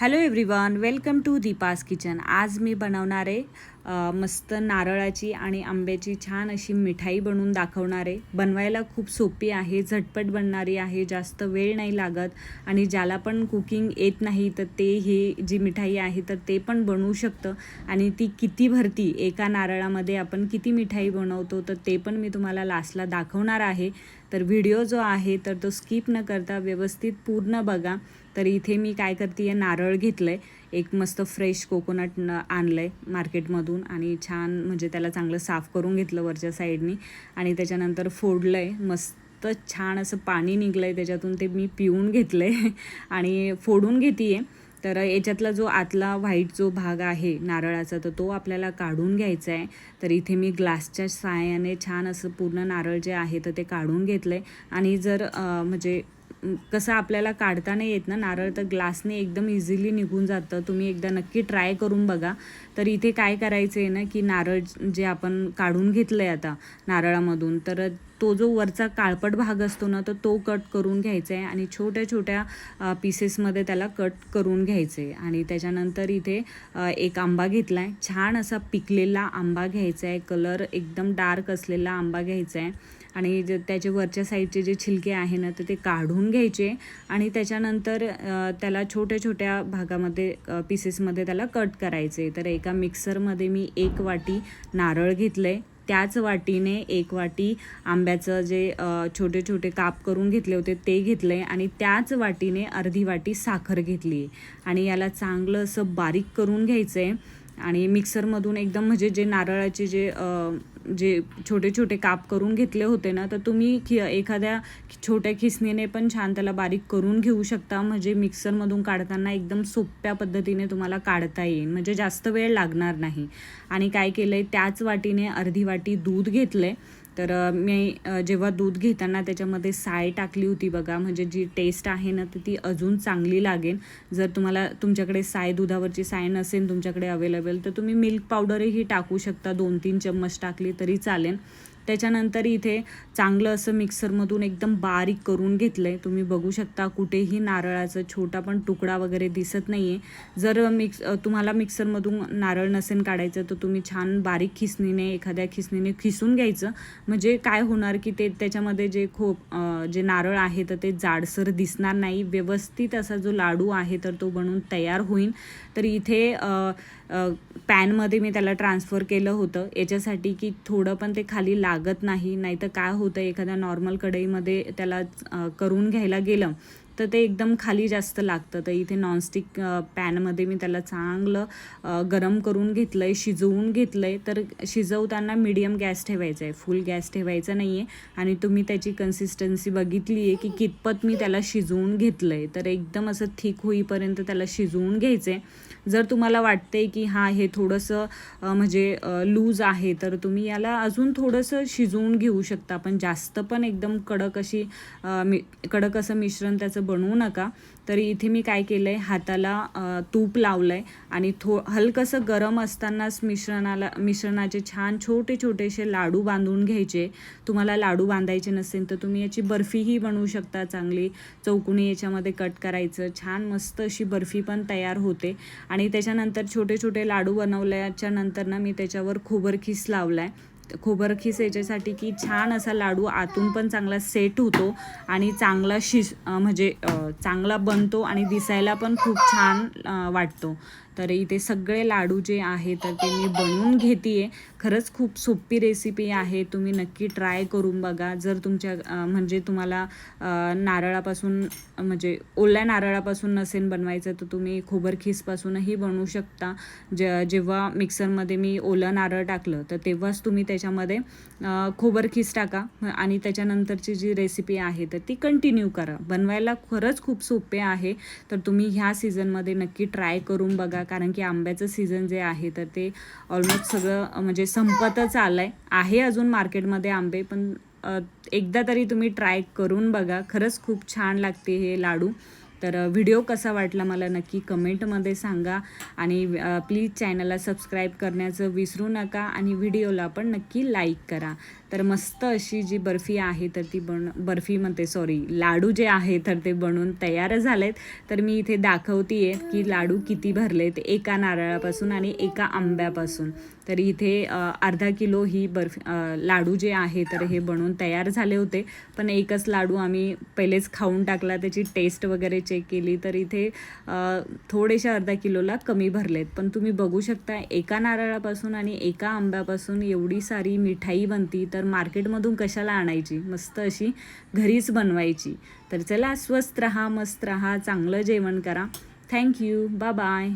Hello everyone welcome to Deepa's kitchen आज मी बनवणार आहे मस्त नारळाची आणि आंब्याची छान अशी मिठाई बनवून दाखवणारे. बनवायला खूप सोपी आहे झटपट बनणारी आहे जास्त वेळ नाही लागत आणि ज्याला पण कुकिंग येत नाही तर ते हे जी मिठाई आहे तर ते पण बनवू शकतं. आणि ती किती भरती एका नारळामध्ये आपण किती मिठाई बनवतो तर ते पण मी तुम्हाला लास्टला दाखवणार आहे. तर व्हिडिओ जो आहे तर तो स्किप न करता व्यवस्थित पूर्ण बघा. तर इथे मी काय करते आहे नारळ घेतलं आहे एक मस्त फ्रेश कोकोनट आणलं आहे मार्केटमधून आणि छान म्हणजे त्याला चांगलं साफ करून घेतलं वरच्या साईडनी आणि त्याच्यानंतर फोडलं आहे मस्त छान असं पाणी निघलं आहे त्याच्यातून ते मी पिऊन घेतलं आहे आणि फोडून घेते आहे तर याच्यातला जो आतला व्हाईट जो भाग आहे नारळाचा तर तो आपल्याला काढून घ्यायचा आहे तर इथे मी ग्लासच्या साहाय्याने छान असं पूर्ण नारळ जे आहे तर ते काढून घेतलं आहे आणि जर म्हणजे कसं आपल्याला काढता नाही येत ना नारळ तर ग्लासने एकदम इझिली निघून जातं. तुम्ही एकदा नक्की ट्राय करून बघा. तर इथे काय करायचं आहे ना की नारळ जे आपण काढून घेतलं आहे आता नारळामधून तर तो जो वरचा काळपट भाग असतो ना तर तो कट करून घ्यायचा आहे आणि छोट्या छोट्या पीसेसमध्ये त्याला कट करून घ्यायचे आहे आणि त्याच्यानंतर इथे एक आंबा घेतला आहे छान असा पिकलेला आंबा घ्यायचा आहे कलर एकदम डार्क असलेला आंबा घ्यायचा आहे आणि जे त्याचे वरच्या साईडचे जे छिलके आहे ना तर ते काढून घ्यायचे. आणि त्याच्यानंतर त्याला छोट्या छोट्या भागामध्ये पीसेसमध्ये त्याला कट करायचे तर एका मिक्सरमध्ये मी एक वाटी नारळ घेतलं आहे त्याच वाटीने एक वाटी आंब्याचं जे छोटे छोटे काप करून घेतले होते ते घेतले आणि त्याच वाटीने अर्धी वाटी साखर घेतली. आणि याला चांगलं असं बारीक करून घ्यायचं आहे आणि मिक्सरमधून एकदम म्हणजे जे नारळाचे जे जे छोटे छोटे काप करून घेतले होते ना तर तुम्ही खि एखाद्या छोट्या खिसणीने पण छान त्याला बारीक करून घेऊ शकता. म्हणजे मिक्सरमधून काढताना एकदम सोप्या पद्धतीने तुम्हाला काढता येईल. म्हणजे जास्त वेळ लागणार नाही. आणि काय केलं आहे त्याच वाटीने अर्धी वाटी दूध घेतलं आहे तर मी जेव्हा दूध घेताना त्याच्यामध्ये साय टाकली होती बघा म्हणजे जी टेस्ट आहे ना तर ती अजून चांगली लागेल. जर तुम्हाला तुमच्याकडे साय दुधावरची साय नसेल तुमच्याकडे अवेलेबल तर तुम्ही मिल्क पावडरही टाकू शकता. दोन तीन चम्मच टाकली तरी चालेल. त्याच्यानंतर इथे चांगलं असं मिक्सरमधून एकदम बारीक करून घेतलं आहे तुम्ही बघू शकता कुठेही नारळाचा छोटा पण तुकडा वगैरे दिसत नाही आहे जर मिक्स तुम्हाला मिक्सरमधून नारळ नसेल काढायचं तर तुम्ही छान बारीक खिसणीने एखाद्या खिसणीने खिसून घ्यायचं. म्हणजे काय होणार की ते त्याच्यामध्ये जे खोप जे नारळ आहे तर ते जाडसर दिसणार नाही. व्यवस्थित असा जो लाडू आहे तर तो बनून तयार होईल. तर इथे पॅनमध्ये मी त्याला ट्रान्सफर केलं होतं. याच्यासाठी की थोडं पण ते खाली लाग लागत नाही नाहीतर काय होतं एखाद्या नॉर्मल कढईमध्ये त्याला करून घ्यायला गेलं तर ते एकदम खाली जास्त लागतं. तर इथे नॉनस्टिक पॅनमध्ये मी त्याला चांगलं गरम करून घेतलं आहे शिजवून घेतलं आहे तर शिजवताना मीडियम गॅस ठेवायचा आहे. फुल गॅस ठेवायचा नाही आहे आणि तुम्ही त्याची कन्सिस्टन्सी बघितली आहे की कितपत मी त्याला शिजवून घेतलं आहे तर एकदम असं थिक होईपर्यंत त्याला शिजवून घ्यायचं आहे जर तुम्हाला वाटते की हां हे थोडंसं म्हणजे लूज आहे तर तुम्ही याला अजून थोडंसं शिजवून घेऊ शकता. पण जास्त पण एकदम कडक अशी कडक असं मिश्रण त्याचं बनवू नका. तरी इथे मी काय केलं आहे हाताला तूप लावलं आहे आणि थो हलकंसं गरम असतानाच मिश्रणाला मिश्रणाचे छान छोटे छोटेसे लाडू बांधून घ्यायचे. तुम्हाला लाडू बांधायचे नसेल तर तुम्ही याची बर्फीही बनवू शकता चांगली. चौकुणी याच्यामध्ये कट करायचं. छान मस्त अशी बर्फी पण तयार होते. आणि त्याच्यानंतर छोटे छोटे लाडू बनवल्याच्या नंतर ना मी त्याच्यावर खोबरखीस लावला आहे खोबरखीस याच्यासाठी की छान असा लाडू आतून पण चांगला सेट होतो आणि चांगला शिस म्हणजे चांगला बनतो आणि दिसायला पण खूप छान वाटतो. तर इथे सगळे लाडू जे आहे तर ते मी बनवून घेते आहे खरंच खूप सोपी रेसिपी आहे. तुम्ही नक्की ट्राय करून बघा. जर तुमच्या म्हणजे तुम्हाला नारळापासून म्हणजे ओल्या नारळापासून नसेल बनवायचं तर तुम्ही खोबरखीसपासूनही बनवू शकता. ज जेव्हा मिक्सरमध्ये मी ओलं नारळ टाकलं तर तेव्हाच तुम्ही त्याच्यामध्ये खोबरखीस टाका. आणि त्याच्यानंतरची जी रेसिपी आहे तर ती कंटिन्यू करा. बनवायला खरंच खूप सोपे आहे. तर तुम्ही ह्या सीझनमध्ये नक्की ट्राय करून बघा. कारण की आंब्याचं सीझन जे आहे तर ते ऑलमोस्ट सगळं म्हणजे संपतच आलं आहे आहे अजून मार्केटमध्ये आंबे पण एकदा तरी तुम्ही ट्राय करून बघा. खरंच खूप छान लागते हे लाडू. तर व्हिडिओ कसा वाटला मला नक्की कमेंटमध्ये सांगा आणि प्लीज चॅनलला सबस्क्राईब करण्याचं विसरू नका आणि व्हिडिओला पण नक्की लाईक करा. तर मस्त अशी जी बर्फी आहे तर ती बन बर्फी म्हणते सॉरी लाडू जे आहे तर ते बनून तयार झालेत. तर मी इथे दाखवते आहे की लाडू किती भरलेत एका नारळापासून आणि एका आंब्यापासून. तर इथे अर्धा किलो ही बर्फी लाडू जे आहे तर हे बनवून तयार झाले होते. पण एकच लाडू आम्ही पहिलेच खाऊन टाकला त्याची टेस्ट वगैरे चेक केली तर इथे थोडेशा अर्धा किलोला कमी भरलेत. पण तुम्ही बघू शकता एका नारळापासून आणि एका आंब्यापासून एवढी सारी मिठाई बनती तर मार्केटमधून कशाला आणायची? मस्त अशी घरीच बनवायची. तर चला स्वस्त राहा मस्त राहा चांगलं जेवण करा. Thank you bye.